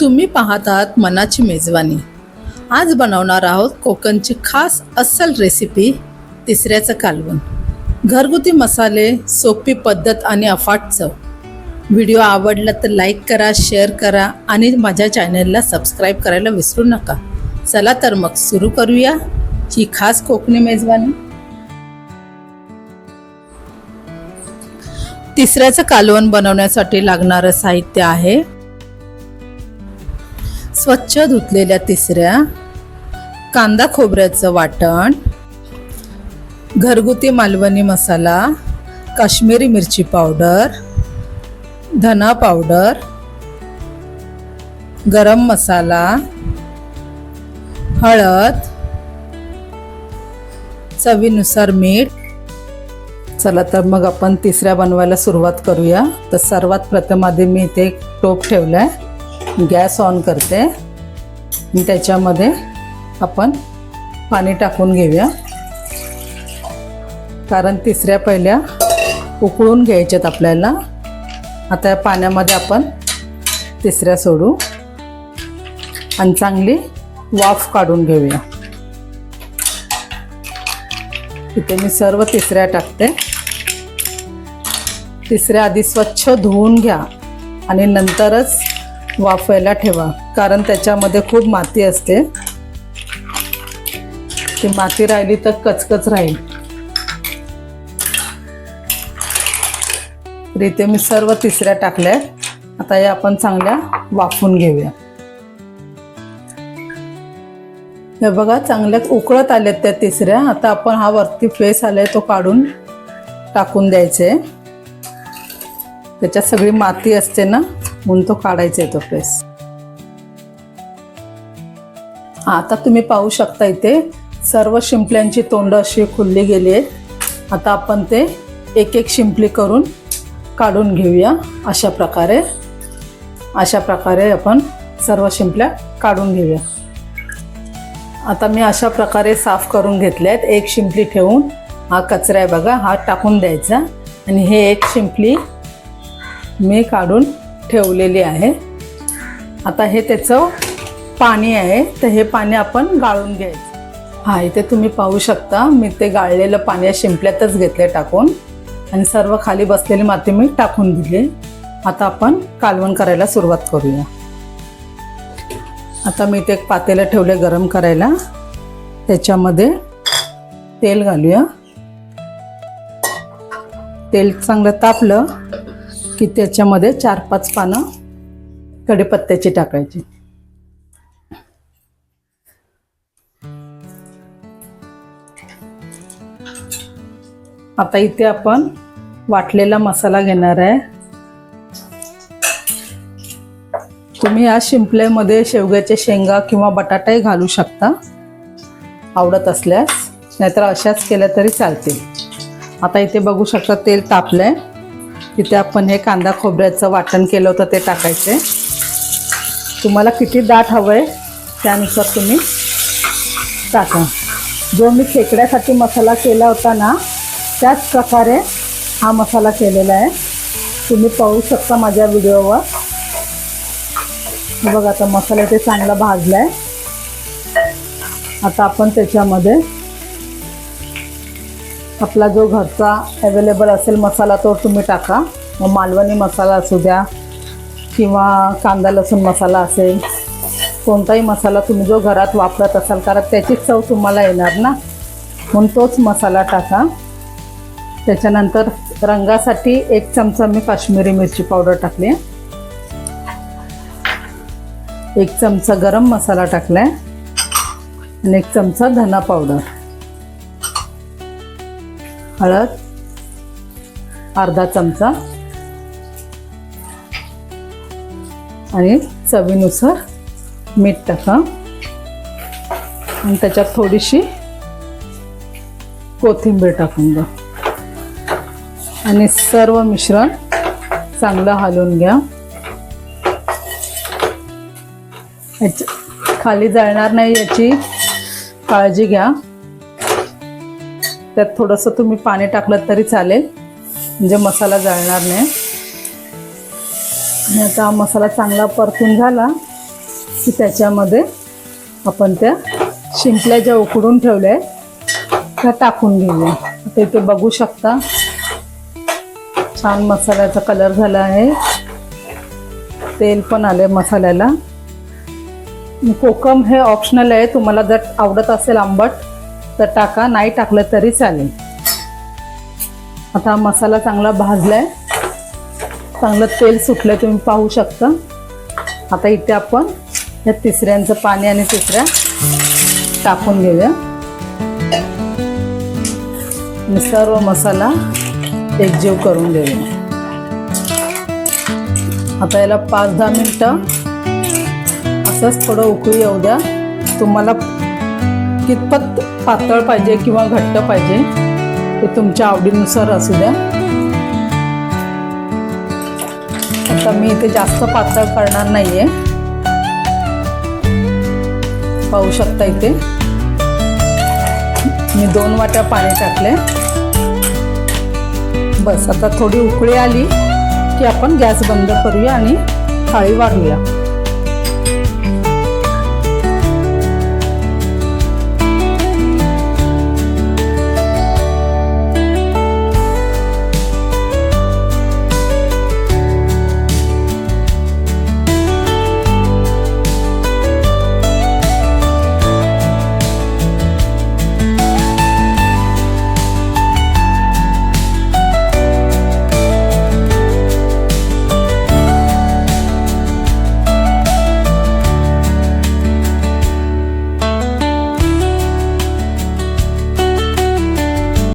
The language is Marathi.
तुम्ही पाहत आहात मनाची मेजवानी. आज बनवणार आहोत कोकणची खास अस्सल रेसिपी तिसऱ्याचं कालवण. घरगुती मसाले सोपी पद्धत आणि अफाट चव. व्हिडिओ आवडला तर लाईक करा शेअर करा आणि माझ्या चॅनलला सबस्क्राईब करायला विसरू नका. चला तर मग सुरू करूया ही खास कोकणी मेजवानी. तिसऱ्याचं कालवण बनवण्यासाठी लागणारं साहित्य आहे स्वच्छ धुतलेल्या तिसऱ्या कांदा खोबऱ्याचं वाटण घरगुती मालवणी मसाला काश्मीरी मिरची पावडर धना पावडर गरम मसाला हळद चवीनुसार मीठ. चला तर मग आपण तिसऱ्या बनवायला सुरुवात करूया. तर सर्वात प्रथम आधी मी इथे एक टोप ठेवला आहे गॅस ऑन करते. आणि त्याच्यामध्ये आपण पाणी टाकून घेऊया. कारण तिसऱ्या पहिल्या उकळून घ्यायच्यात आपल्याला. आता या पाण्यामध्ये आपण तिसऱ्या सोडू. आणि चांगली वाफ काढून घेऊया. इथे मी सर्व तिसऱ्या टाकते. तिसऱ्या आधी स्वच्छ धुवून घ्या. आणि नंतरच वाफायला ठेवा कारण त्याच्यामध्ये खूप माती असते. ती माती राहिली तर कचकच राहील. तर इथे मी सर्व तिसऱ्या टाकल्या आता या आपण चांगल्या वाफून घेऊया. हे बघा चांगल्या उकळत आल्यात त्या तिसऱ्या. आता आपण हा वरती फेस आलाय तो काढून टाकून द्यायचे. त्याच्यात सगळी माती असते ना म्हणून तो काढायचा आहे तो फेस आता तुम्ही पाहू शकता इथे सर्व शिंपल्यांची तोंड अशी खुलली गेली आहेत. आता आपण ते एक एक शिंपली करून काढून घेऊया अशा प्रकारे. अशा प्रकारे आपण सर्व शिंपल्या काढून घेऊया. आता मी अशा प्रकारे साफ करून घेतल्या आहेत. एक शिंपली ठेवून हा कचरा आहे बघा हा टाकून द्यायचा. आणि हे एक शिंपली मी काढून ठेवलेली आहे. आता हे त्याचं पाणी आहे. तर हे पाणी आपण गाळून घ्यायचं. हा इथे तुम्ही पाहू शकता. मी ते गाळलेलं पाणी शिंपल्यातच घेतले टाकून. आणि सर्व खाली बसलेली माती मी टाकून दिली. आता आपण कालवण करायला सुरुवात करूया. आता मी ते एक पातेलं ठेवले गरम करायला. त्याच्यामध्ये तेल घालूया. तेल चांगलं तापलं. की त्याच्यामध्ये चार पाच पानं कढीपत्त्याची टाकायची. आता इथे आपण वाटलेला मसाला घेणार आहे. तुम्ही या शिंपल्यामध्ये शेवग्याच्या शेंगा किंवा बटाटाही घालू शकता. आवडत असल्यास नाहीतर अशाच केल्या तरी चालतील. आता इथे बघू शकता तेल तापलंय. तिथे आपण हे कांदा खोबऱ्याचं वाटण केलं होतं ते टाकायचे. तुम्हाला किती दाट हवं आहे त्यानुसार तुम्ही टाका. जो मी खेकड्यासाठी मसाला केला होता ना त्याच प्रकारे हा मसाला केलेला आहे. तुम्ही पाहू शकता माझ्या व्हिडिओवर. बघा आता मसाला ते चांगला भाजला आहे आता आपण त्याच्यामध्ये आपला जो घरचा अवेलेबल असेल मसाला तो तुम्ही टाका. मग मालवणी मसाला असू द्या किंवा कांदा लसूण मसाला असेल कोणताही मसाला तुम्ही जो घरात वापरत असाल कारण त्याची चव तुम्हाला येणार ना. म्हणून तोच मसाला टाका. त्याच्यानंतर रंगासाठी एक चमचा मी काश्मीरी मिरची पावडर टाकली. एक चमचा गरम मसाला टाकला आहे आणि एक चमचा धना पावडर. हळद अर्धा चमचा आणि चवीनुसार मीठ टाका. आणि त्याच्यात थोडीशी कोथिंबीर टाकून द्या. आणि सर्व मिश्रण चांगलं हलवून घ्या. याची खाली जळणार नाही याची काळजी घ्या. त्यात थोडंसं तुम्ही पाणी टाकलं तरी चालेल. म्हणजे मसाला जळणार नाही. आणि आता मसाला चांगला परतून झाला की त्याच्यामध्ये आपण त्या शिंपल्या ज्या उकडून ठेवल्या आहेत त्या टाकून घेऊया. आता इथे बघू शकता छान मसाल्याचा कलर झाला आहे. तेल पण आले मसाल्याला. कोकम हे ऑप्शनल आहे. तुम्हाला जर आवडत असेल आंबट तर टाका नाही टाकलं तरी चालेल. आता मसाला चांगला भाजला आहे चांगलं तेल सुटलं तुम्ही पाहू शकता. आता इथे आपण या तिसऱ्यांचं पाणी आणि तिसऱ्या टाकून घेऊया. आणि सर्व मसाला एकजीव करून घेऊया. आता याला पाच दहा मिनटं असंच थोडं उकळी येऊ द्या. तुम्हाला कितपत पातळ पाहिजे किंवा घट्ट पाहिजे ते तुमच्या आवडीनुसार असू द्या. आता मी इथे जास्त पातळ करणार नाहीये. पाहू शकता इथे. मी दोन वाट्या पाणी टाकले बस आता थोडी उकळी आली की आपण गॅस बंद करूया आणि थाळी वाढूया